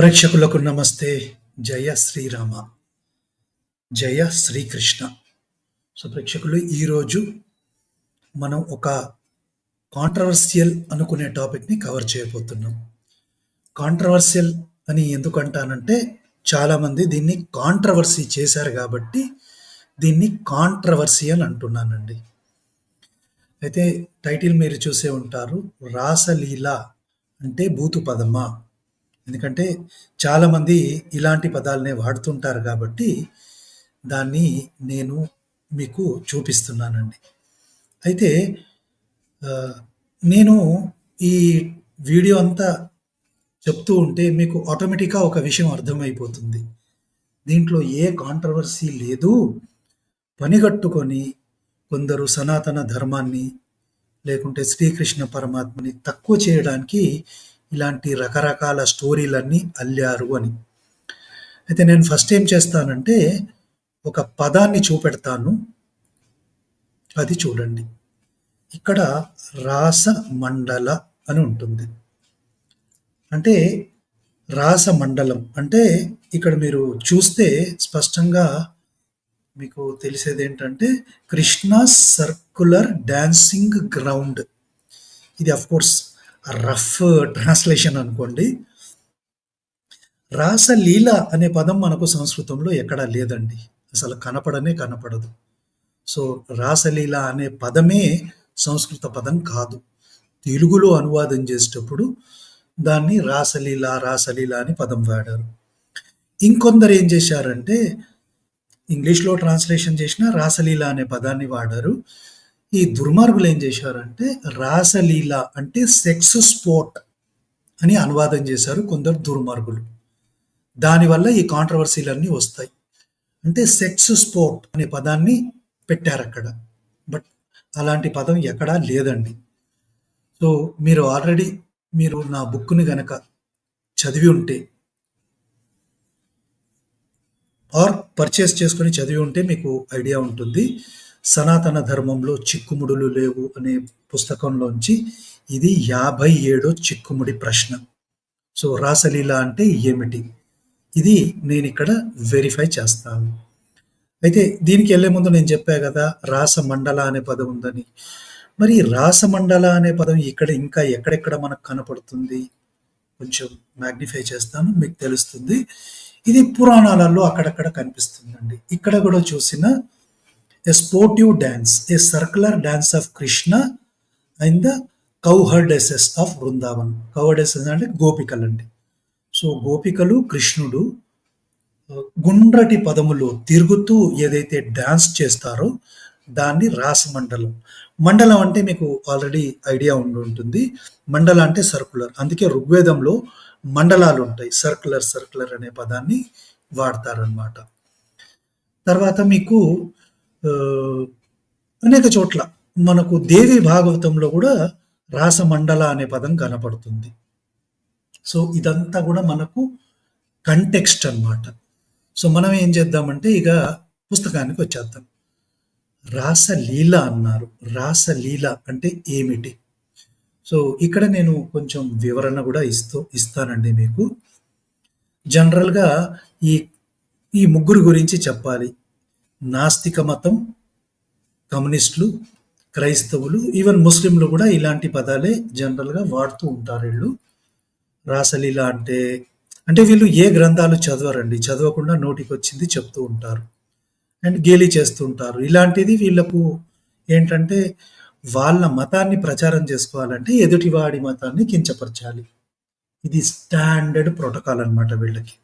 ప్రేక్షకులకు నమస్తే. జయ శ్రీరామ. జయ శ్రీకృష్ణ. సో ప్రేక్షకులు ఈరోజు మనం ఒక కాంట్రవర్సియల్ అనుకునే టాపిక్ని కవర్ చేయబోతున్నాం. కాంట్రవర్సియల్ అని ఎందుకు అంటానంటే చాలామంది దీన్ని కాంట్రవర్సీ చేశారు కాబట్టి దీన్ని కాంట్రవర్సియల్ అంటున్నానండి. అయితే టైటిల్ మీరు చూసే ఉంటారు రాసలీల అంటే భూతు పదమా ఎందుకంటే చాలామంది ఇలాంటి పదాలనే వాడుతుంటారు కాబట్టి దాన్ని నేను మీకు చూపిస్తున్నానండి. అయితే నేను ఈ వీడియో అంతా చెప్తూ ఉంటే మీకు ఆటోమేటిక్గా ఒక విషయం అర్థమైపోతుంది. దీంట్లో ఏ కాంట్రవర్సీ లేదు. పనిగట్టుకొని కొందరు సనాతన ధర్మాన్ని లేకుంటే శ్రీకృష్ణ పరమాత్మని తక్కువ చేయడానికి ఇలాంటి రకరకాల స్టోరీలన్నీ అల్లారు అని. అయితే నేను ఫస్ట్ ఏం చేస్తానంటే ఒక పదాన్ని చూపెడతాను. అది చూడండి. ఇక్కడ రాస మండల అని ఉంటుంది. అంటే రాస మండలం అంటే ఇక్కడ మీరు చూస్తే స్పష్టంగా మీకు తెలిసేది ఏంటంటే కృష్ణ సర్కులర్ డాన్సింగ్ గ్రౌండ్. ఇది అఫ్ కోర్స్ రఫ్ ట్రాన్స్లేషన్ అనుకోండి. రాసలీల అనే పదం మనకు సంస్కృతంలో ఎక్కడా లేదండి. అసలు కనపడనే కనపడదు. సో రాసలీల అనే పదమే సంస్కృత పదం కాదు. తెలుగులో అనువాదం చేసేటప్పుడు దాన్ని రాసలీల రాసలీల అని పదం వాడారు. ఇంకొందరు ఏం చేశారంటే ఇంగ్లీష్లో ట్రాన్స్లేషన్ చేసిన రాసలీల అనే పదాన్ని వాడారు. ఈ దుర్మార్గులు ఏం చేశారంటే రాసలీల అంటే సెక్స్ స్పోర్ట్ అని అనువాదం చేశారు కొందరు దుర్మార్గులు. దానివల్ల ఈ కాంట్రవర్సీలన్నీ వస్తాయి. అంటే సెక్స్ స్పోర్ట్ అనే పదాన్ని పెట్టారు అక్కడ. బట్ అలాంటి పదం ఎక్కడా లేదండి. సో మీరు ఆల్రెడీ మీరు నా బుక్ని గనక చదివి ఉంటే ఆర్ పర్చేస్ చేసుకొని చదివి ఉంటే మీకు ఐడియా ఉంటుంది. సనాతన ధర్మంలో చిక్కుముడులు లేవు అనే పుస్తకంలోంచి ఇది యాభై ఏడో చిక్కుముడి ప్రశ్న. సో రాసలీల అంటే ఏమిటి? ఇది నేను ఇక్కడ వెరిఫై చేస్తాను. అయితే దీనికి వెళ్ళే ముందు నేను చెప్పా కదా రాసమండల అనే పదం ఉందని. మరి రాసమండల అనే పదం ఇక్కడ ఇంకా ఎక్కడెక్కడ మనకు కనపడుతుంది? కొంచెం మ్యాగ్నిఫై చేస్తాను మీకు తెలుస్తుంది. ఇది పురాణాలలో అక్కడక్కడ కనిపిస్తుందండి. ఇక్కడ కూడా చూసిన a sportive dance a circular dance of Krishna and the cowherdesses of Brindavan cowherdesses అంటే గోపికలు అండి. సో గోపికలు కృష్ణుడు గుండ్రటి పదములో తిరుగుతూ ఏదైతే డాన్స్ చేస్తారో దాన్ని రాస మండలం. మండలం అంటే మీకు ఆల్రెడీ ఐడియా ఉండి ఉంటుంది. మండల అంటే సర్కులర్ అందుకే ఋగ్వేదంలో మండలాలు ఉంటాయి. సర్కులర్ సర్కులర్ అనే పదాన్ని వాడతారనమాట తర్వాత మీకు అనేక చోట్ల మనకు దేవి భాగవతంలో కూడా రాసమండల అనే పదం కనపడుతుంది. సో ఇదంతా కూడా మనకు కంటెక్స్ట్ అన్నమాట. సో మనం ఏం చేద్దామంటే ఇక పుస్తకానికి వచ్చేద్దాం. రాసలీల అన్నారు. రాసలీల అంటే ఏమిటి? సో ఇక్కడ నేను కొంచెం వివరణ కూడా ఇస్తూ ఇస్తానండి మీకు. జనరల్గా ఈ ఈ ముగ్గురు గురించి చెప్పాలి. నాస్తిక మతం కమ్యూనిస్టులు క్రైస్తవులు ఈవెన్ ముస్లింలు కూడా ఇలాంటి పదాలే జనరల్గా వాడుతూ ఉంటారు వీళ్ళు. రాసలీల అంటే అంటే వీళ్ళు ఏ గ్రంథాలు చదవరండి? చదవకుండా నోటికి వచ్చింది చెప్తూ ఉంటారు. అండ్ గేలి చేస్తుంటారు ఇలాంటిది వీళ్ళకు ఏంటంటే వాళ్ళ మతాన్ని ప్రచారం చేసుకోవాలంటే ఎదుటివాడి మతాన్ని కించపరచాలి. ఇది స్టాండర్డ్ ప్రోటోకాల్ అన్నమాట వీళ్ళకి.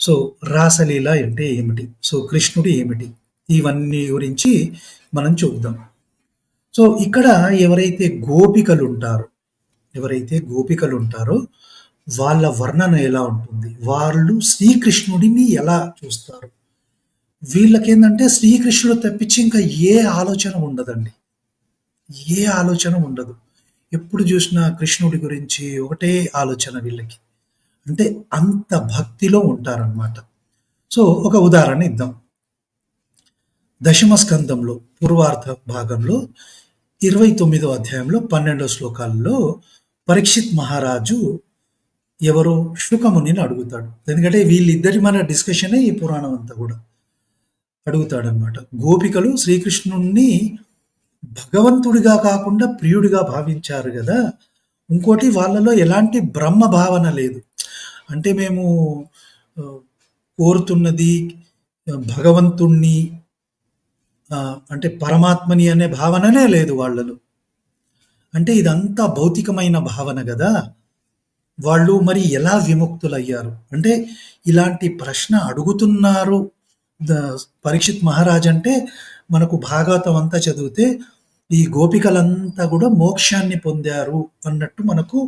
సో రాసలీల అంటే ఏమిటి? సో కృష్ణుడు ఏమిటి? ఇవన్నీ గురించి మనం చూద్దాం. సో ఇక్కడ ఎవరైతే గోపికలు ఉంటారో ఎవరైతే గోపికలు ఉంటారో వాళ్ళ వర్ణన ఎలా ఉంటుంది? వాళ్ళు శ్రీకృష్ణుడిని ఎలా చూస్తారు? వీళ్ళకేంటంటే శ్రీకృష్ణుడు తప్పించి ఇంకా ఏ ఆలోచన ఉండదండి. ఏ ఆలోచన ఉండదు. ఎప్పుడు చూసినా కృష్ణుడి గురించి ఒకటే ఆలోచన వీళ్ళకి. అంటే అంత భక్తిలో ఉంటారన్నమాట. సో ఒక ఉదాహరణ ఇద్దాం. దశమ స్కందంలో పూర్వార్ధ భాగంలో ఇరవై తొమ్మిదో అధ్యాయంలో పన్నెండో శ్లోకాల్లో పరీక్షిత్ మహారాజు ఎవరు శుకమునిని అడుగుతాడు. ఎందుకంటే వీళ్ళిద్దరి మన డిస్కషనే ఈ పురాణం అంతా కూడా అడుగుతాడనమాట గోపికలు శ్రీకృష్ణుణ్ణి భగవంతుడిగా కాకుండా ప్రియుడిగా భావించారు కదా. ఇంకోటి వాళ్ళలో ఎలాంటి బ్రహ్మ భావన లేదు. అంటే మేము కోరుతున్నది భగవంతుణ్ణి అంటే పరమాత్మని అనే భావననే లేదు వాళ్ళలో. అంటే ఇదంతా భౌతికమైన భావన కదా వాళ్ళు మరి ఎలా విముక్తులయ్యారు? అంటే ఇలాంటి ప్రశ్న అడుగుతున్నారు పరీక్షిత్ మహారాజ్ అంటే మనకు భాగవతం అంతా చదివితే ఈ గోపికలంతా కూడా మోక్షాన్ని పొందారు అన్నట్టు మనకు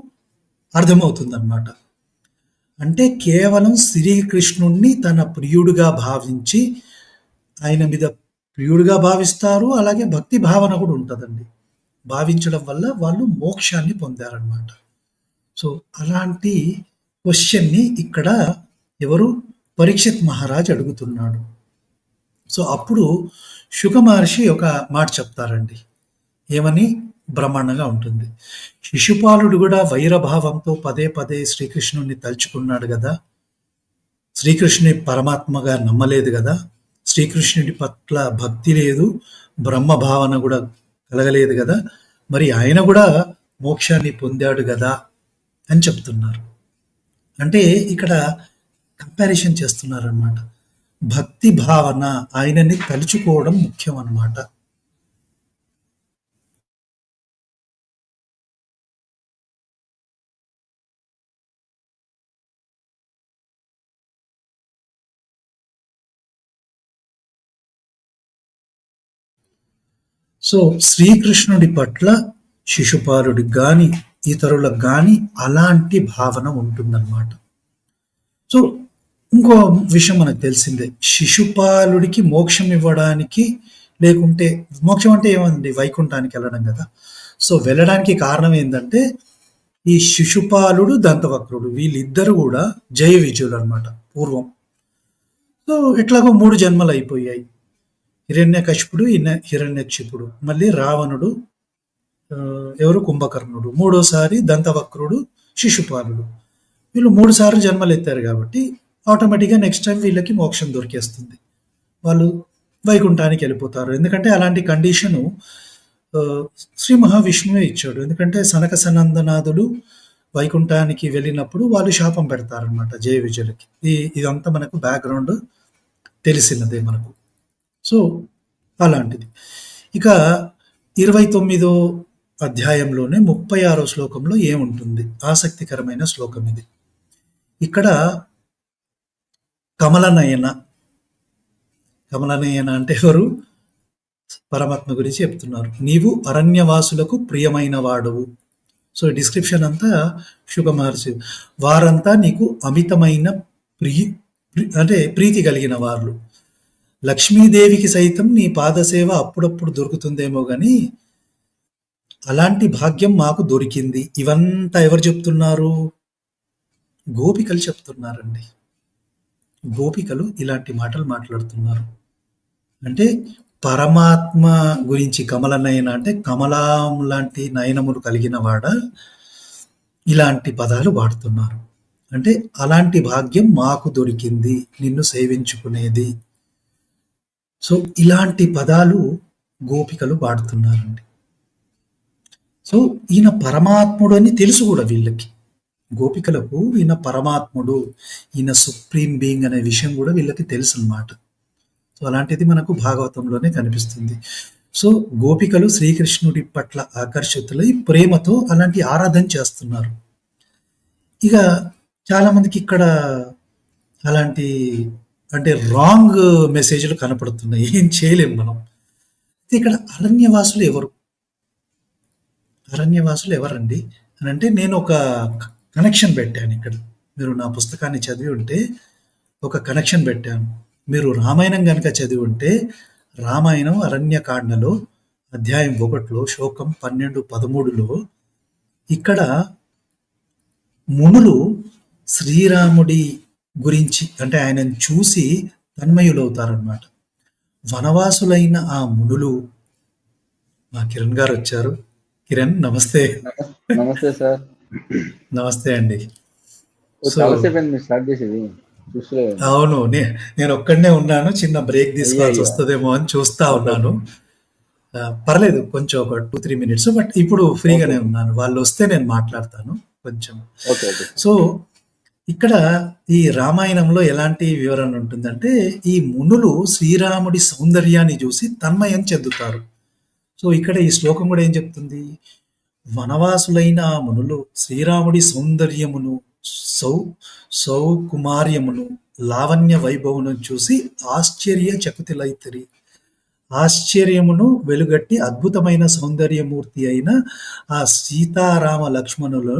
అర్థమవుతుందన్నమాట. అంటే కేవలం శ్రీకృష్ణుణ్ణి తన ప్రియుడిగా భావించి ఆయన మీద ప్రియుడిగా భావిస్తారు. అలాగే భక్తి భావన కూడా ఉంటుందండి. భావించడం వల్ల వాళ్ళు మోక్షాన్ని పొందారనమాట సో అలాంటి క్వశ్చన్ని ఇక్కడ ఎవరు? పరీక్షిత్ మహారాజ్ అడుగుతున్నాడు. సో అప్పుడు శుక మహర్షి ఒక మాట చెప్తారండి. ఏమని? బ్రహ్మాండంగా ఉంటుంది. శిశుపాలుడు కూడా వైరభావంతో పదే పదే శ్రీకృష్ణుడిని తలుచుకున్నాడు కదా. శ్రీకృష్ణుని పరమాత్మగా నమ్మలేదు కదా. శ్రీకృష్ణుడి పట్ల భక్తి లేదు. బ్రహ్మ భావన కూడా కలగలేదు కదా. మరి ఆయన కూడా మోక్షాన్ని పొందాడు కదా అని చెప్తున్నారు. అంటే ఇక్కడ కంపారిజన్ చేస్తున్నారన్నమాట. భక్తి భావన ఆయనని తలుచుకోవడం ముఖ్యం అన్నమాట సో శ్రీకృష్ణుడి పట్ల శిశుపాలుడికి గాని ఇతరులకు కానీ అలాంటి భావన ఉంటుందన్నమాట. సో ఇంకో విషయం మనకు తెలిసిందే. శిశుపాలుడికి మోక్షం ఇవ్వడానికి లేకుంటే మోక్షం అంటే ఏమండి? వైకుంఠానికి వెళ్ళడం కదా. సో వెళ్ళడానికి కారణం ఏంటంటే ఈ శిశుపాలుడు దంతవక్రుడు వీళ్ళిద్దరు కూడా జయ విజయులు అనమాట పూర్వం. సో ఎట్లాగో మూడు జన్మలు అయిపోయాయి. హిరణ్యకశిపుడు ఈయన హిరణ్యక్షిపుడు. మళ్ళీ రావణుడు ఎవరు? కుంభకర్ణుడు. మూడోసారి దంతవక్రుడు శిశుపాలుడు. వీళ్ళు మూడు సార్లు జన్మలు ఎత్తారు కాబట్టి ఆటోమేటిక్గా నెక్స్ట్ టైం వీళ్ళకి మోక్షం దొరికేస్తుంది. వాళ్ళు వైకుంఠానికి వెళ్ళిపోతారు. ఎందుకంటే అలాంటి కండిషను శ్రీ మహావిష్ణువే ఇచ్చాడు. ఎందుకంటే సనక సనందనాథుడు వైకుంఠానికి వెళ్ళినప్పుడు వాళ్ళు శాపం పెడతారనమాట జయ విజయులకి. ఇదంతా మనకు బ్యాక్గ్రౌండ్ తెలిసినదే మనకు. సో అలాంటిది. ఇక ఇరవై తొమ్మిదో అధ్యాయంలోనే ముప్పై ఆరో శ్లోకంలో ఏముంటుంది? ఆసక్తికరమైన శ్లోకం ఇది. ఇక్కడ కమలనయన కమలనయన అంటే ఎవరు? పరమాత్మ గురించి చెప్తున్నారు. నీవు అరణ్యవాసులకు ప్రియమైన వాడువు సో డిస్క్రిప్షన్ అంతా శుభ మహర్షి వారంతా నీకు అమితమైన ప్రియ అంటే ప్రీతి కలిగిన వాళ్ళు లక్ష్మీదేవికి సైతం నీ పాదసేవ అప్పుడప్పుడు దొరుకుతుందేమో గాని అలాంటి భాగ్యం మాకు దొరికింది. ఇవంతా ఎవరు చెప్తున్నారు? గోపికలు చెప్తున్నారండి. గోపికలు ఇలాంటి మాటలు మాట్లాడుతున్నారు. అంటే పరమాత్మ గురించి కమల నయన అంటే కమలాం లాంటి నయనములు కలిగిన వాడ ఇలాంటి పదాలు వాడుతున్నారు. అంటే అలాంటి భాగ్యం మాకు దొరికింది. నిన్ను సేవించుకునేది. సో ఇలాంటి పదాలు గోపికలు వాడుతున్నారండి సో ఈయన పరమాత్ముడు అని తెలుసు కూడా వీళ్ళకి. గోపికలకు ఈయన పరమాత్ముడు ఈయన సుప్రీం బీయింగ్ అనే విషయం కూడా వీళ్ళకి తెలుసు అన్నమాట సో అలాంటిది మనకు భాగవతంలోనే కనిపిస్తుంది. సో గోపికలు శ్రీకృష్ణుడి పట్ల ఆకర్షితులై ప్రేమతో అలాంటి ఆరాధన చేస్తున్నారు. ఇక చాలామందికి ఇక్కడ అలాంటి అంటే రాంగ్ మెసేజ్లు కనపడుతున్నాయి. ఏం చేయలేం మనం. అయితే ఇక్కడ అరణ్యవాసులు ఎవరు? అరణ్యవాసులు ఎవరండి? అని అంటే నేను ఒక కనెక్షన్ పెట్టాను ఇక్కడ. మీరు నా పుస్తకాన్ని చదివి ఉంటే ఒక కనెక్షన్ పెట్టాను. మీరు రామాయణం కనుక చదివి ఉంటే రామాయణం అరణ్యకాండలో అధ్యాయం ఒకటిలో శోకం పన్నెండు పదమూడులో ఇక్కడ మునులు శ్రీరాముడి గురించి అంటే ఆయనను చూసి తన్మయులవుతారనమాట వనవాసులైన ఆ మునులు మా కిరణ్ గారు వచ్చారు. కిరణ్ నమస్తే. నమస్తే సార్. నమస్తే అండి. అవును నేను ఒక్కడనే ఉన్నాను. చిన్న బ్రేక్ తీసుకోవాల్సి వస్తుందేమో అని చూస్తా ఉన్నాను. పర్లేదు కొంచెం ఒక టూ త్రీ మినిట్స్ బట్ ఇప్పుడు ఫ్రీగానే ఉన్నాను. వాళ్ళు వస్తే నేను మాట్లాడతాను కొంచెం. సో ఇక్కడ ఈ రామాయణంలో ఎలాంటి వివరణ ఉంటుందంటే ఈ మునులు శ్రీరాముడి సౌందర్యాన్ని చూసి తన్మయం చెందుతారు. సో ఇక్కడ ఈ శ్లోకం కూడా ఏం చెప్తుంది? వనవాసులైన ఆ మునులు శ్రీరాముడి సౌందర్యమును సౌ సౌకుమార్యమును లావణ్య వైభవమును చూసి ఆశ్చర్య చకుతిలైతరి. ఆశ్చర్యమును వెలుగట్టి అద్భుతమైన సౌందర్యమూర్తి అయిన ఆ సీతారామ లక్ష్మణులు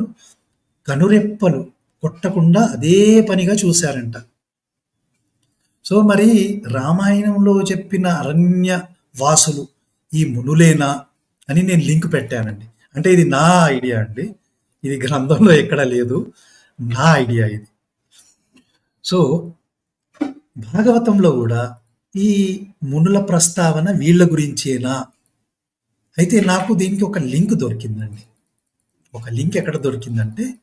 కనురెప్పలు కొట్టకుండా అదే పనిగా చూశారంట. సో మరి రామాయణంలో చెప్పిన అరణ్య వాసులు ఈ మునులేనా అని నేను లింక్ పెట్టానండి. అంటే ఇది నా ఐడియా అండి. ఇది గ్రంథంలో ఎక్కడ లేదు. నా ఐడియా ఇది. సో భాగవతంలో కూడా ఈ మునుల ప్రస్తావన వీళ్ళ గురించేనా? అయితే నాకు దీనికి ఒక లింక్ దొరికిందండి. ఒక లింక్ ఎక్కడ దొరికిందంటే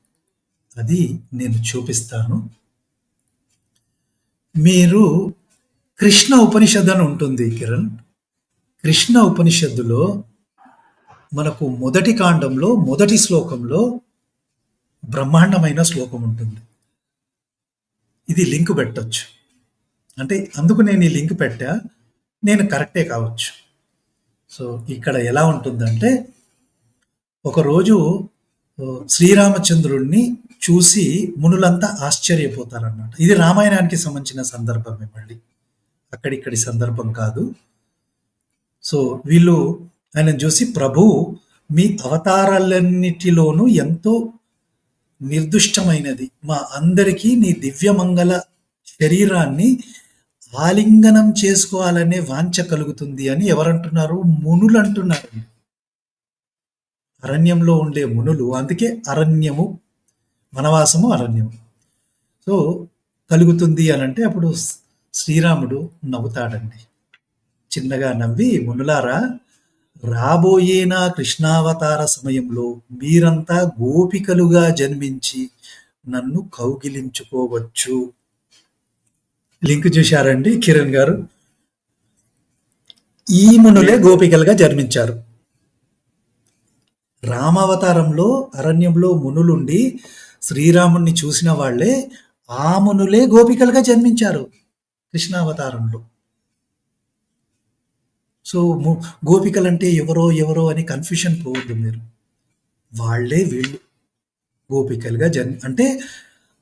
అది నేను చూపిస్తాను. మీరు కృష్ణ ఉపనిషద్ అని ఉంటుంది కిరణ్. కృష్ణ ఉపనిషత్తులో మనకు మొదటి కాండంలో మొదటి శ్లోకంలో బ్రహ్మాండమైన శ్లోకం ఉంటుంది. ఇది లింక్ పెట్టచ్చు. అంటే అందుకు నేను ఈ లింక్ పెట్టా నేను కరెక్టే కావచ్చు. సో ఇక్కడ ఎలా ఉంటుందంటే ఒకరోజు శ్రీరామచంద్రుడిని చూసి మునులంతా ఆశ్చర్యపోతారన్నమాట. ఇది రామాయణానికి సంబంధించిన సందర్భమే మళ్ళీ. అక్కడిక్కడి సందర్భం కాదు. సో వీళ్ళు ఆయన చూసి ప్రభు మీ అవతారాలన్నిటిలోనూ ఎంతో నిర్దుష్టమైనది. మా అందరికీ నీ దివ్యమంగళ శరీరాన్ని ఆలింగనం చేసుకోవాలనే వాంఛ కలుగుతుంది అని ఎవరంటున్నారు? మునులు అంటున్నారు అరణ్యంలో ఉండే మునులు అందుకే అరణ్యము వనవాసము అరణ్యము. సో కలుగుతుంది అని అంటే అప్పుడు శ్రీరాముడు నవ్వుతాడండి. చిన్నగా నవ్వి మునులారా రాబోయే నా కృష్ణావతార సమయంలో మీరంతా గోపికలుగా జన్మించి నన్ను కౌగిలించుకోవచ్చు. లింక్ చూశారండి కిరణ్ గారు. ఈ మునులే గోపికలుగా జన్మించారు. రామావతారంలో అరణ్యంలో మునులుండి శ్రీరాముణ్ణి చూసిన వాళ్ళే ఆ మునులే గోపికలుగా జన్మించారు కృష్ణావతారంలో. సో గోపికలంటే ఎవరో ఎవరో అని కన్ఫ్యూషన్ పోవద్దు మీరు. వాళ్ళే వీళ్ళు గోపికలుగా జన్ అంటే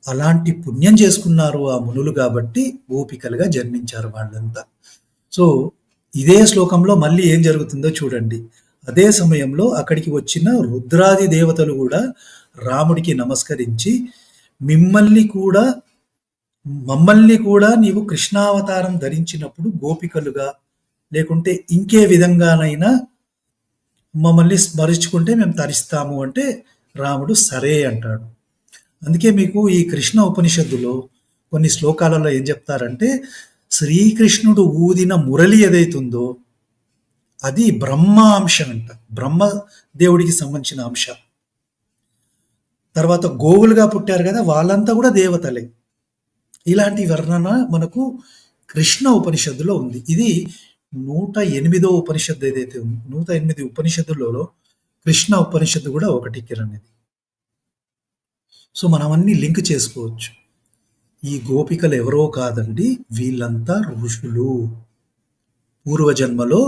అలాంటి పుణ్యం చేసుకున్నారు ఆ మునులు కాబట్టి గోపికలుగా జన్మించారు వాళ్ళంతా. సో ఇదే శ్లోకంలో మళ్ళీ ఏం జరుగుతుందో చూడండి. అదే సమయంలో అక్కడికి వచ్చిన రుద్రాది దేవతలు కూడా రాముడికి నమస్కరించి మిమ్మల్ని కూడా మమ్మల్ని కూడా నీవు కృష్ణావతారం ధరించినప్పుడు గోపికలుగా లేకుంటే ఇంకే విధంగానైనా మమ్మల్ని స్మరించుకుంటే మేము తరిస్తాము అంటే రాముడు సరే అంటాడు. అందుకే మీకు ఈ కృష్ణ ఉపనిషత్తులో కొన్ని శ్లోకాలలో ఏం చెప్తారంటే శ్రీకృష్ణుడు ఊదిన మురళి ఏదైతుందో అది బ్రహ్మ అంశ అంట. బ్రహ్మ దేవుడికి సంబంధించిన అంశ. తర్వాత గోవులుగా పుట్టారు కదా వాళ్ళంతా కూడా దేవతలే. ఇలాంటి వర్ణన మనకు కృష్ణ ఉపనిషత్తులో ఉంది. ఇది నూట ఎనిమిదో ఉపనిషత్తు ఏదైతే ఉంది నూట ఎనిమిది ఉపనిషత్తులలో కృష్ణ ఉపనిషత్తు కూడా ఒకటి కిరణ్ ఇది సో మనం అన్ని లింక్ చేసుకోవచ్చు. ఈ గోపికలు ఎవరో కాదండి వీళ్ళంతా ఋషులు. పూర్వజన్మలో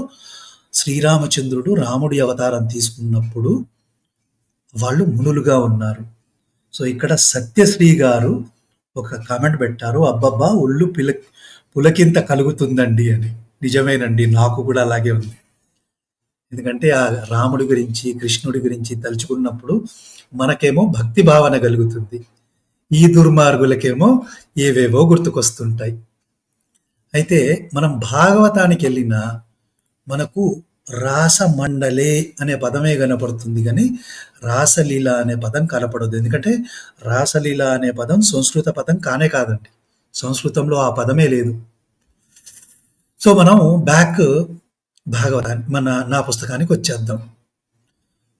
శ్రీరామచంద్రుడు రాముడి అవతారం తీసుకున్నప్పుడు వాళ్ళు మునులుగా ఉన్నారు. సో ఇక్కడ సత్యశ్రీ గారు ఒక కామెంట్ పెట్టారు అబ్బబ్బా ఒళ్ళు పిల పులకింత కలుగుతుందండి అని. నిజమేనండి నాకు కూడా అలాగే ఉంది. ఎందుకంటే ఆ రాముడి గురించి కృష్ణుడి గురించి తలుచుకున్నప్పుడు మనకేమో భక్తి భావన కలుగుతుంది. ఈ దుర్మార్గులకేమో ఏవేవో గుర్తుకొస్తుంటాయి. అయితే మనం భాగవతానికి వెళ్ళినా మనకు రాసమండలే అనే పదమే కనపడుతుంది కానీ రాసలీల అనే పదం కనపడదు. ఎందుకంటే రాసలీల అనే పదం సంస్కృత పదం కానే కాదండి. సంస్కృతంలో ఆ పదమే లేదు. సో మనం బ్యాక్ భాగవతాన్ని మన నా పుస్తకానికి వచ్చేద్దాం.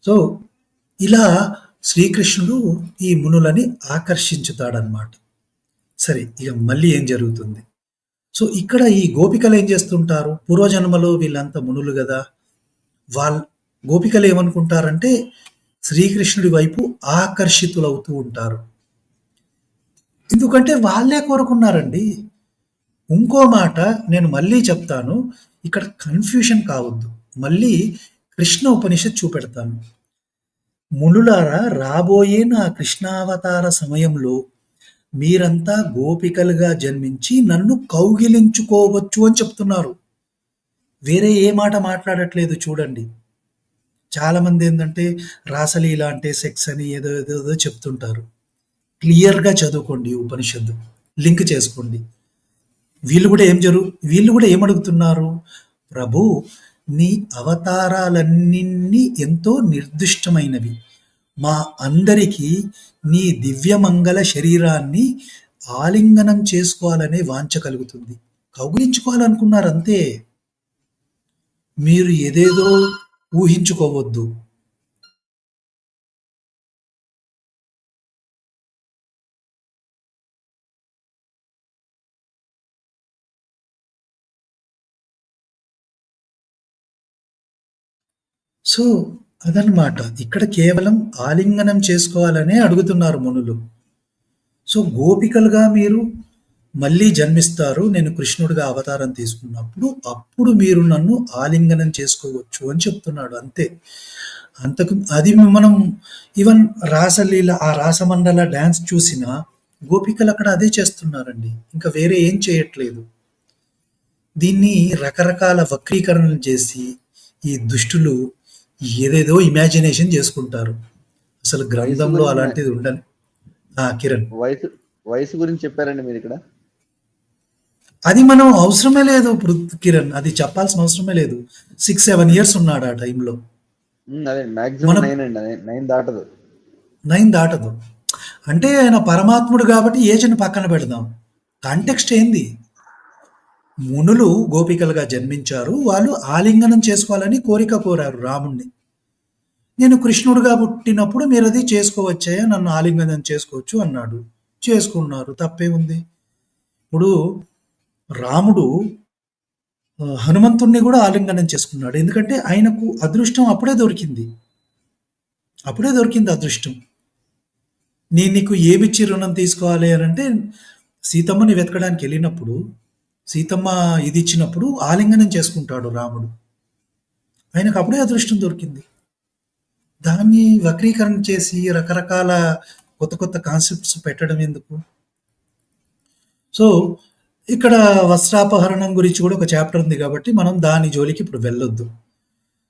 సో ఇలా శ్రీకృష్ణుడు ఈ మునులని ఆకర్షించుతాడనమాట సరే ఇక మళ్ళీ ఏం జరుగుతుంది? సో ఇక్కడ ఈ గోపికలు ఏం చేస్తుంటారు? పూర్వజన్మలో వీళ్ళంతా మునులు కదా. వాళ్ళ గోపికలు ఏమనుకుంటారంటే శ్రీకృష్ణుడి వైపు ఆకర్షితులవుతూ ఉంటారు. ఎందుకంటే వాళ్ళే కోరుకున్నారండి. ఇంకో మాట నేను మళ్ళీ చెప్తాను. ఇక్కడ కన్ఫ్యూషన్ కావద్దు. మళ్ళీ కృష్ణ ఉపనిషత్ చూపెడతాను. మునులారా రాబోయే నా కృష్ణావతార సమయంలో మీరంతా గోపికలుగా జన్మించి నన్ను కౌగిలించుకోవచ్చు అని చెప్తున్నారు. వేరే ఏ మాట మాట్లాడట్లేదు చూడండి. చాలామంది ఏంటంటే రాసలీల అంటే సెక్స్ అని ఏదో ఏదో ఏదో చెప్తుంటారు. క్లియర్గా చదువుకోండి ఉపనిషత్తు. లింక్ చేసుకోండి. వీళ్ళు కూడా ఏం జరుగు వీళ్ళు కూడా ఏమడుగుతున్నారు ప్రభు నీ అవతారాలన్నీ ఎంతో నిర్దిష్టమైనవి. మా అందరికీ నీ దివ్యమంగళ శరీరాన్ని ఆలింగనం చేసుకోవాలనే వాంఛ కలుగుతుంది. కౌగులించుకోవాలనుకున్నారు అంతే మీరు ఏదేదో ఊహించుకోవద్దు. సో అదనమాట ఇక్కడ కేవలం ఆలింగనం చేసుకోవాలనే అడుగుతున్నారు మునులు. సో గోపికలుగా మీరు మళ్ళీ జన్మిస్తారు నేను కృష్ణుడిగా అవతారం తీసుకున్నప్పుడు అప్పుడు మీరు నన్ను ఆలింగనం చేసుకోవచ్చు అని చెప్తున్నాడు అంతే. అంతకు అది మనం ఈవెన్ రాసలీల ఆ రాసమండల డ్యాన్స్ చూసిన గోపికలు అక్కడ అదే చేస్తున్నారండి. ఇంకా వేరే ఏం చేయట్లేదు. దీన్ని రకరకాల వక్రీకరణలు చేసి ఈ దుష్టులు ఏదేదో ఇమాజినేషన్ చేసుకుంటారు. అసలు గ్రంథంలో అలాంటిది ఉండని. ఆ, కిరణ్. వయసు వయసు గురించి చెప్పారండి మీరు ఇక్కడ అది మనం అవసరమే లేదు కిరణ్. అది చెప్పాల్సిన అవసరమే లేదు. సిక్స్ సెవెన్ ఇయర్స్ ఉన్నాడు ఆ టైంలో దాటదు. నైన్ దాటదు. అంటే ఆయన పరమాత్ముడు కాబట్టి ఏజ్ని పక్కన పెడదాం. కాంటెక్స్ట్ ఏంది? మునులు గోపికలుగా జన్మించారు. వాళ్ళు ఆలింగనం చేసుకోవాలని కోరిక కోరారు రాముణ్ణి. నేను కృష్ణుడుగా పుట్టినప్పుడు మీరు అది చేసుకోవచ్చాయా? నన్ను ఆలింగనం చేసుకోవచ్చు అన్నాడు. చేసుకున్నారు. తప్పే ఉంది ఇప్పుడు రాముడు హనుమంతుణ్ణి కూడా ఆలింగనం చేసుకున్నాడు. ఎందుకంటే ఆయనకు అదృష్టం అప్పుడే దొరికింది. అప్పుడే దొరికింది అదృష్టం. నేను నీకు ఏమిచ్చి రుణం తీసుకోవాలి అని అంటే సీతమ్మని వెతకడానికి వెళ్ళినప్పుడు సీతమ్మ ఇది ఇచ్చినప్పుడు ఆలింగనం చేసుకుంటాడు రాముడు. ఆయనకు అప్పుడే అదృష్టం దొరికింది. దాన్ని వక్రీకరణ చేసి రకరకాల కొత్త కొత్త కాన్సెప్ట్స్ పెట్టడం ఎందుకు? సో ఇక్కడ వస్త్రాపహరణం గురించి కూడా ఒక చాప్టర్ ఉంది కాబట్టి మనం దాని జోలికి ఇప్పుడు వెళ్ళొద్దు.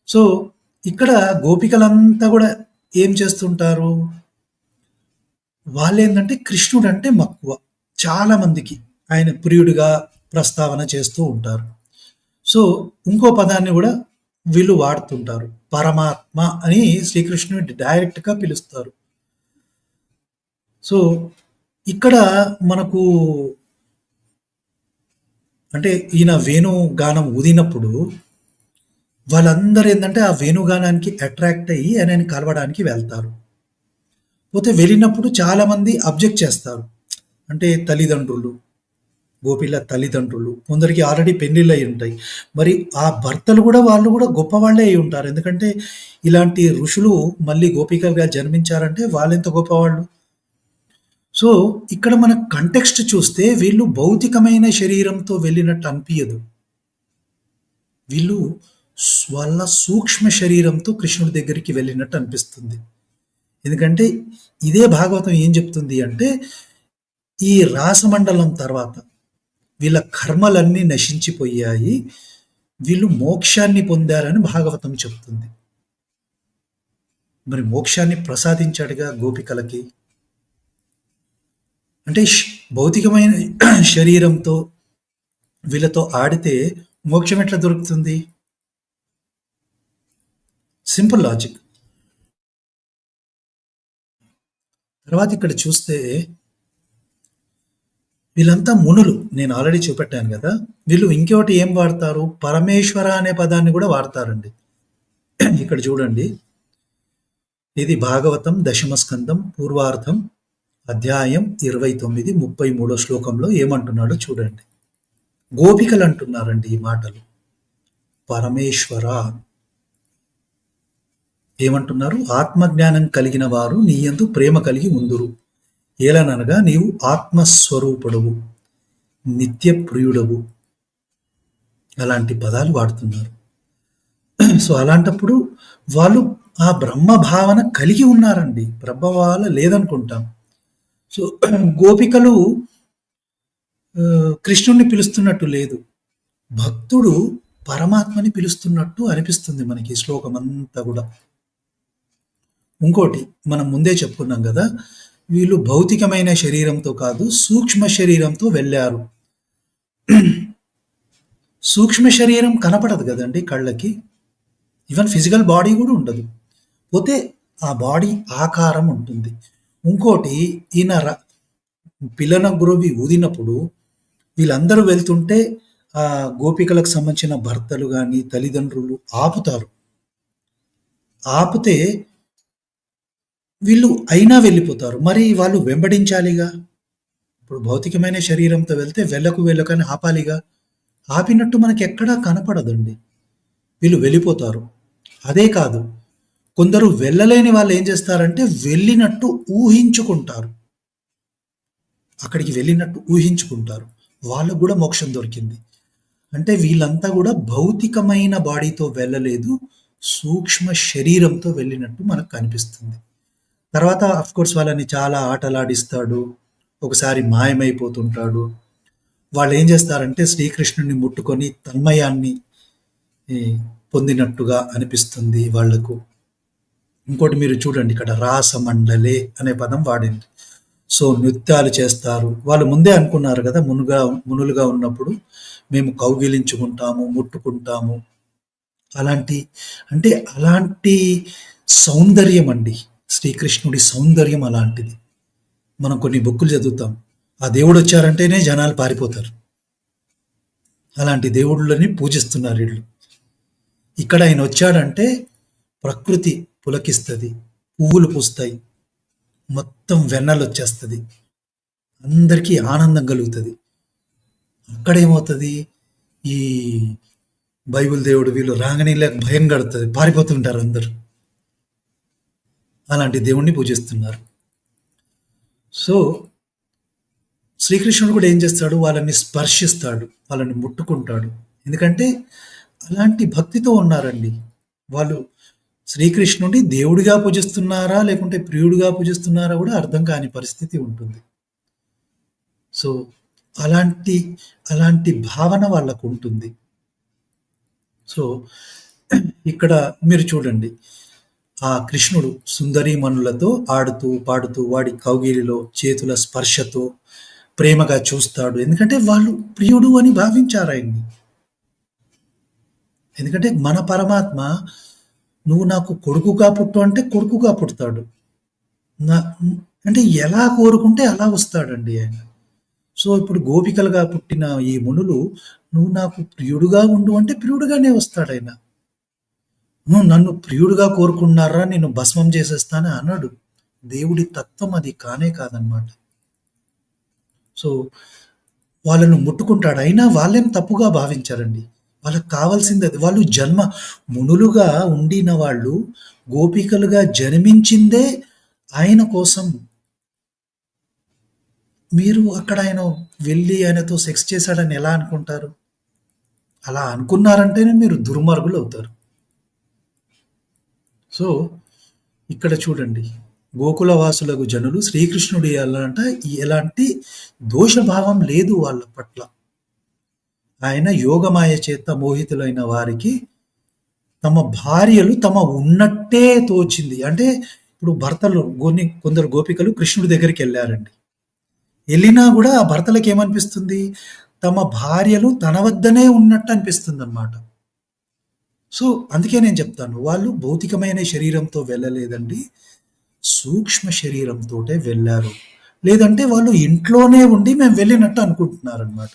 సో ఇక్కడ గోపికలంతా కూడా ఏం చేస్తుంటారు? వాళ్ళేంటంటే కృష్ణుడు అంటే మక్కువ. చాలా మందికి ఆయన ప్రియుడిగా ప్రస్తావన చేస్తూ ఉంటారు. సో ఇంకో పదాన్ని కూడా వీళ్ళు వాడుతుంటారు. పరమాత్మ అని శ్రీకృష్ణుడిని డైరెక్ట్గా పిలుస్తారు. సో ఇక్కడ మనకు అంటే ఈయన వేణుగానం ఊదినప్పుడు వాళ్ళందరూ ఏంటంటే ఆ వేణుగానానికి అట్రాక్ట్ అయ్యి ఆయన కలవడానికి వెళ్తారు. పోతే వెళ్ళినప్పుడు చాలామంది అబ్జెక్ట్ చేస్తారు. అంటే తల్లిదండ్రులు గోపిల తల్లిదండ్రులు కొందరికి ఆల్రెడీ పెళ్ళిళ్ళు అయి ఉంటాయి. మరి ఆ భర్తలు కూడా వాళ్ళు కూడా గొప్పవాళ్ళే అయి ఉంటారు. ఎందుకంటే ఇలాంటి ఋషులు మళ్ళీ గోపికలుగా జన్మించారంటే వాళ్ళెంత గొప్పవాళ్ళు? సో ఇక్కడ మన కంటెక్స్ట్ చూస్తే వీళ్ళు భౌతికమైన శరీరంతో వెళ్ళినట్టు అనిపించదు వీళ్ళు వాళ్ళ సూక్ష్మ శరీరంతో కృష్ణుడి దగ్గరికి వెళ్ళినట్టు అనిపిస్తుంది. ఎందుకంటే ఇదే భాగవతం ఏం చెప్తుంది అంటే ఈ రాసమండలం తర్వాత వీళ్ళ కర్మలన్నీ నశించిపోయాయి వీళ్ళు మోక్షాన్ని పొందారని భాగవతం చెప్తుంది. మరి మోక్షాన్ని ప్రసాదించాడుగా గోపికలకి? అంటే భౌతికమైన శరీరంతో వీళ్ళతో ఆడితే మోక్షం ఎట్లా దొరుకుతుంది? Simple logic. తర్వాత ఇక్కడ చూస్తే వీళ్ళంతా మునులు. నేను ఆల్రెడీ చూపెట్టాను కదా. వీళ్ళు ఇంకొకటి ఏం వాడతారు? పరమేశ్వర అనే పదాన్ని కూడా వాడతారండి. ఇక్కడ చూడండి. ఇది భాగవతం దశమ స్కందం పూర్వార్థం అధ్యాయం ఇరవై తొమ్మిది ముప్పై మూడో శ్లోకంలో ఏమంటున్నాడో చూడండి. గోపికలు అంటున్నారండి ఈ మాటలు. పరమేశ్వర. ఏమంటున్నారు? ఆత్మజ్ఞానం కలిగిన వారు నీయందు ప్రేమ కలిగి ఉందురు. ఏలననగా నీవు ఆత్మస్వరూపుడవు నిత్య ప్రియుడవు అలాంటి పదాలు వాడుతున్నారు. సో అలాంటప్పుడు వాళ్ళు ఆ బ్రహ్మ భావన కలిగి ఉన్నారండి. ప్రభావాల లేదనుకుంటాం. సో గోపికలు కృష్ణుణ్ణి పిలుస్తున్నట్టు లేదు. భక్తుడు పరమాత్మని పిలుస్తున్నట్టు అనిపిస్తుంది మనకి ఈ శ్లోకం అంతా కూడా. ఇంకోటి మనం ముందే చెప్పుకున్నాం కదా వీళ్ళు భౌతికమైన శరీరంతో కాదు సూక్ష్మ శరీరంతో వెళ్ళారు. సూక్ష్మ శరీరం కనపడదు కదండి కళ్ళకి. ఈవెన్ ఫిజికల్ బాడీ కూడా ఉండదు. పోతే ఆ బాడీ ఆకారం ఉంటుంది. ఇంకోటి ఈయన పిల్లన గురువి ఊదినప్పుడు వీళ్ళందరూ వెళ్తుంటే ఆ గోపికలకు సంబంధించిన భర్తలు కానీ తల్లిదండ్రులు ఆపుతారు. ఆపితే వీళ్ళు అయినా వెళ్ళిపోతారు. మరి వాళ్ళు వెంబడించాలిగా? ఇప్పుడు భౌతికమైన శరీరంతో వెళ్తే వెళ్ళకు వెళ్ళకని ఆపాలిగా? ఆపినట్టు మనకి ఎక్కడా కనపడదండి. వీళ్ళు వెళ్ళిపోతారు. అదే కాదు కొందరు వెళ్ళలేని వాళ్ళు ఏం చేస్తారంటే వెళ్ళినట్టు ఊహించుకుంటారు. అక్కడికి వెళ్ళినట్టు ఊహించుకుంటారు. వాళ్ళకు కూడా మోక్షం దొరికింది. అంటే వీళ్ళంతా కూడా భౌతికమైన బాడీతో వెళ్ళలేదు. సూక్ష్మ శరీరంతో వెళ్ళినట్టు మనకు కనిపిస్తుంది. తర్వాత కోర్స్ వాళ్ళని చాలా ఆటలాడిస్తాడు. ఒకసారి మాయమైపోతుంటాడు. వాళ్ళు ఏం చేస్తారంటే శ్రీకృష్ణుని ముట్టుకొని తన్మయాన్ని పొందినట్టుగా అనిపిస్తుంది వాళ్ళకు ఇంకోటి మీరు చూడండి ఇక్కడ రాసమండలే అనే పదం వాడింది. సో నృత్యాలు చేస్తారు. వాళ్ళు ముందే అనుకున్నారు కదా మునుగా మునులుగా ఉన్నప్పుడు మేము కౌగిలించుకుంటాము ముట్టుకుంటాము. అలాంటి అంటే అలాంటి సౌందర్యం అండి. శ్రీకృష్ణుడి సౌందర్యం అలాంటిది. మనం కొన్ని బుక్కులు చదువుతాం. ఆ దేవుడు వచ్చారంటేనే జనాలు పారిపోతారు. అలాంటి దేవుళ్ళని పూజిస్తున్నారు వీళ్ళు. ఇక్కడ ఆయన వచ్చాడంటే ప్రకృతి పులకిస్తుంది పువ్వులు పూస్తాయి. మొత్తం వెన్నలు వచ్చేస్తుంది అందరికీ ఆనందం కలుగుతుంది. అక్కడ ఏమవుతుంది ఈ బైబిల్ దేవుడు వీళ్ళు రాగానే లేక భయం కడుతుంది. పారిపోతుంటారు అందరు. అలాంటి దేవుణ్ణి పూజిస్తున్నారు. సో శ్రీకృష్ణుడు కూడా ఏం చేస్తాడు? వాళ్ళని స్పర్శిస్తాడు. వాళ్ళని ముట్టుకుంటాడు. ఎందుకంటే అలాంటి భక్తితో ఉన్నారండి. వాళ్ళు శ్రీకృష్ణుడిని దేవుడిగా పూజిస్తున్నారా లేకుంటే ప్రియుడిగా పూజిస్తున్నారా కూడా అర్థం కాని పరిస్థితి ఉంటుంది. సో అలాంటి అలాంటి భావన వాళ్ళకు ఉంటుంది. సో ఇక్కడ మీరు చూడండి. ఆ కృష్ణుడు సుందరీమణులతో ఆడుతూ పాడుతూ వాడి కౌగిలిలో చేతుల స్పర్శతో ప్రేమగా చూస్తాడు. ఎందుకంటే వాళ్ళు ప్రియుడు అని భావించారు ఆయన్ని. ఎందుకంటే మన పరమాత్మ నువ్వు నాకు కొడుకుగా పుట్టు అంటే కొడుకుగా పుడతాడు. నా అంటే ఎలా కోరుకుంటే అలా వస్తాడండి ఆయన. సో ఇప్పుడు గోపికలుగా పుట్టిన ఈ మునులు నువ్వు నాకు ప్రియుడుగా ఉండు అంటే ప్రియుడుగానే వస్తాడు ఆయన. నువ్వు నన్ను ప్రియుడుగా కోరుకున్నారా? నేను భస్మం చేసేస్తానని అన్నాడు. దేవుడి తత్వం అది కానే కాదనమాట సో వాళ్ళను ముట్టుకుంటాడు. అయినా వాళ్ళేం తప్పుగా భావించారండి. వాళ్ళకి కావాల్సింది అది. వాళ్ళు జన్మ మునులుగా ఉండిన వాళ్ళు గోపికలుగా జన్మించిందే ఆయన కోసం. మీరు అక్కడ ఆయన వెళ్ళి ఆయనతో సెక్స్ చేశాడని ఎలా అనుకుంటారు? అలా అనుకున్నారంటేనే మీరు దుర్మార్గులు అవుతారు. సో ఇక్కడ చూడండి. గోకులవాసులకు జనులు శ్రీకృష్ణుడు ఎలాంట ఎలాంటి దోషభావం లేదు వాళ్ళ పట్ల. ఆయన యోగమాయ చేత మోహితులైన వారికి తమ భార్యలు తమ ఉన్నట్టే తోచింది. అంటే ఇప్పుడు భర్తలు కొన్ని కొందరు గోపికలు కృష్ణుడి దగ్గరికి వెళ్ళారండి. వెళ్ళినా కూడా ఆ భర్తలకు ఏమనిపిస్తుంది? తమ భార్యలు తన వద్దనే ఉన్నట్టు అనిపిస్తుంది అనమాట సో అందుకే నేను చెప్తాను వాళ్ళు భౌతికమైన శరీరంతో వెళ్ళలేదండి. సూక్ష్మ శరీరంతోటే వెళ్ళారు. లేదంటే వాళ్ళు ఇంట్లోనే ఉండి మేము వెళ్ళినట్టు అనుకుంటున్నారనమాట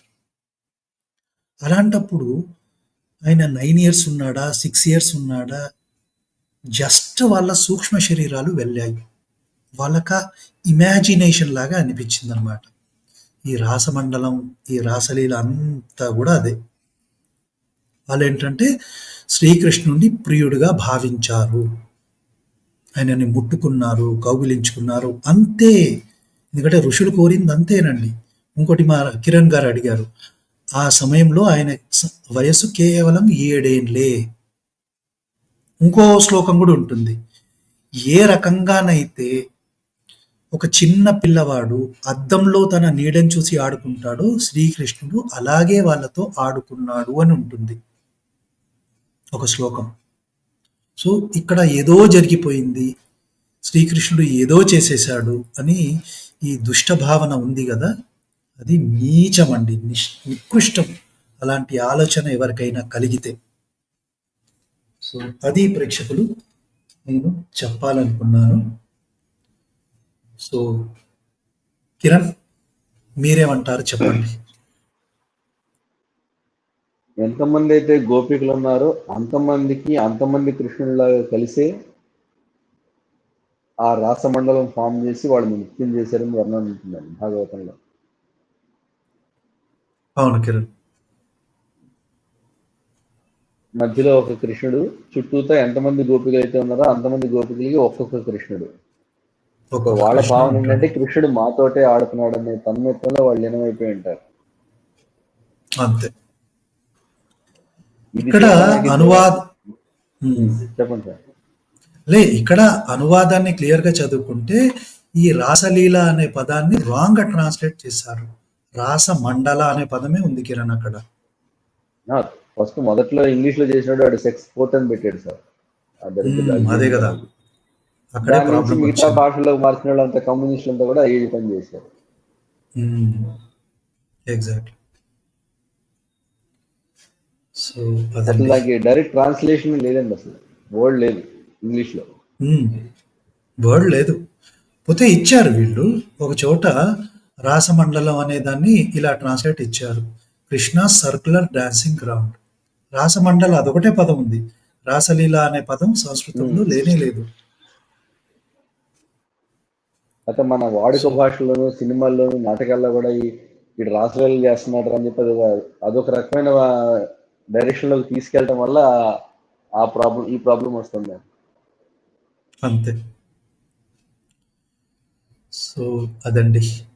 అలాంటప్పుడు ఆయన నైన్ ఇయర్స్ ఉన్నాడా సిక్స్ ఇయర్స్ ఉన్నాడా? జస్ట్ వాళ్ళ సూక్ష్మ శరీరాలు వెళ్ళాయి. వాళ్ళక ఇమాజినేషన్ లాగా అనిపించింది అనమాట ఈ రాసమండలం ఈ రాసలీల అంతా కూడా అదే. వాళ్ళు ఏంటంటే శ్రీకృష్ణుడిని ప్రియుడిగా భావించారు. ఆయనని ముట్టుకున్నారు కౌగిలించుకున్నారు. అంతే. ఎందుకంటే ఋషులు కోరింది అంతేనండి. ఇంకోటి మా కిరణ్ గారు అడిగారు ఆ సమయంలో ఆయన వయసు వయస్సు కేవలం ఏడేండ్లే. ఇంకో శ్లోకం కూడా ఉంటుంది. ఏ రకంగానైతే ఒక చిన్న పిల్లవాడు అద్దంలో తన నీడని చూసి ఆడుకుంటాడో శ్రీకృష్ణుడు అలాగే వాళ్ళతో ఆడుకున్నాడు అని ఉంటుంది. ఒక శ్లోకం. సో ఇక్కడ ఏదో జరిగిపోయింది. శ్రీకృష్ణుడు ఏదో చేసేశాడు అని ఈ దుష్ట భావన ఉంది కదా. అది నీచమండి నిష్ నికృష్టం. అలాంటి ఆలోచన ఎవరికైనా కలిగితే. సో అది ప్రేక్షకులు నేను చెప్పాలనుకున్నాను. సో కిరణ్ మీరేమంటారు చెప్పండి? ఎంతమంది అయితే గోపికలు ఉన్నారో అంతమందికి అంతమంది కృష్ణుడిలాగా కలిసే ఆ రాసమండలం ఫామ్ చేసి వాళ్ళని నృత్యం చేశారని వర్ణన ఉంటుందండి భాగవతంలో. అవును కిరణ్. మధ్యలో ఒక కృష్ణుడు చుట్టూతో ఎంతమంది గోపికలు అయితే ఉన్నారో అంతమంది గోపికలకి ఒక్కొక్క కృష్ణుడు. ఒక వాళ్ళ భావన. ఏంటంటే కృష్ణుడు మాతోటే ఆడుతున్నాడు అనే తన్మత్వంలో వాళ్ళు లీనమైపోయి ఉంటారు. అంతే. ఇక్కడ అనువాద్. చెప్పండి సార్. లే ఇక్కడ అనువాదాన్ని క్లియర్గా చదువుకుంటే ఈ రాసలీల అనే పదాన్ని రాంగ్గా ట్రాన్స్లేట్ చేశారు. రాస మండల అనే పదమే ఉంది కిరణ్ అక్కడ. ఫస్ట్ మొదట్లో ఇంగ్లీష్లో చేసినాడు వాడు సెక్స్ ఫోర్త్ అని పెట్టాడు సార్. అదే కదా. అక్కడే ప్రాబ్లం మిగతా భాషలకు మార్చిన వాళ్ళంతా కమ్యూనిస్టులు అంతా కూడా ఈ పని చేశారు. ఎగ్జాక్ట్లీ సో అసలు నాకు డైరెక్ట్ ట్రాన్స్లేషన్ లేదండి అసలు. వర్డ్ లేదు ఇంగ్లీష్లో వర్డ్ లేదు. పోతే ఇచ్చారు వీళ్ళు. ఒక చోట రాసమండలం అనే దాన్ని ఇలా ట్రాన్స్లేట్ ఇచ్చారు. కృష్ణ సర్కులర్ డాన్సింగ్ గ్రౌండ్ రాసమండలం అదొకటే పదం ఉంది. రాసలీల అనే పదం సంస్కృతంలో లేనే లేదు. అయితే మన వాడుక భాషలోను సినిమాల్లోను నాటకాల్లో కూడా ఈ వీడు రాసలీలు చేస్తున్నాడు అని చెప్పి అదొక రకమైన డైరెక్షన్లోకి తీసుకెళ్ళటం వల్ల ఆ ప్రాబ్లం ఈ ప్రాబ్లం వస్తుంది. అంతే. సో అదండి.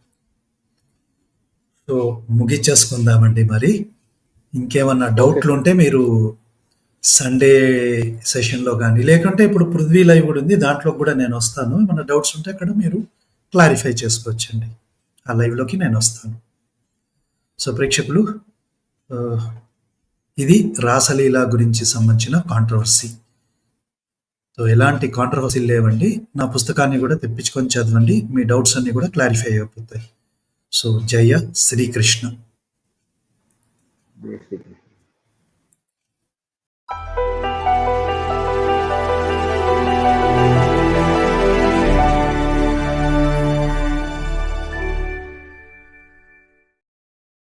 సో ముగించేసుకుందామండి మరి. ఇంకేమన్నా డౌట్లు ఉంటే మీరు సండే సెషన్లో కానీ లేకుంటే ఇప్పుడు పృథ్వీ లైవ్ కూడా ఉంది దాంట్లో కూడా నేను వస్తాను. ఏమన్నా డౌట్స్ ఉంటే అక్కడ మీరు క్లారిఫై చేసుకోవచ్చండి. ఆ లైవ్లోకి నేను వస్తాను. సో ప్రేక్షకులు ఇది రాసలీల గురించి సంబంధించిన కాంట్రవర్సీ సో ఎలాంటి కాంట్రవర్సీలు లేవండి. నా పుస్తకాన్ని కూడా తెప్పించుకొని చదవండి. మీ డౌట్స్ అన్ని కూడా క్లారిఫై అయిపోతాయి. సో జయ శ్రీకృష్ణ బేసిక్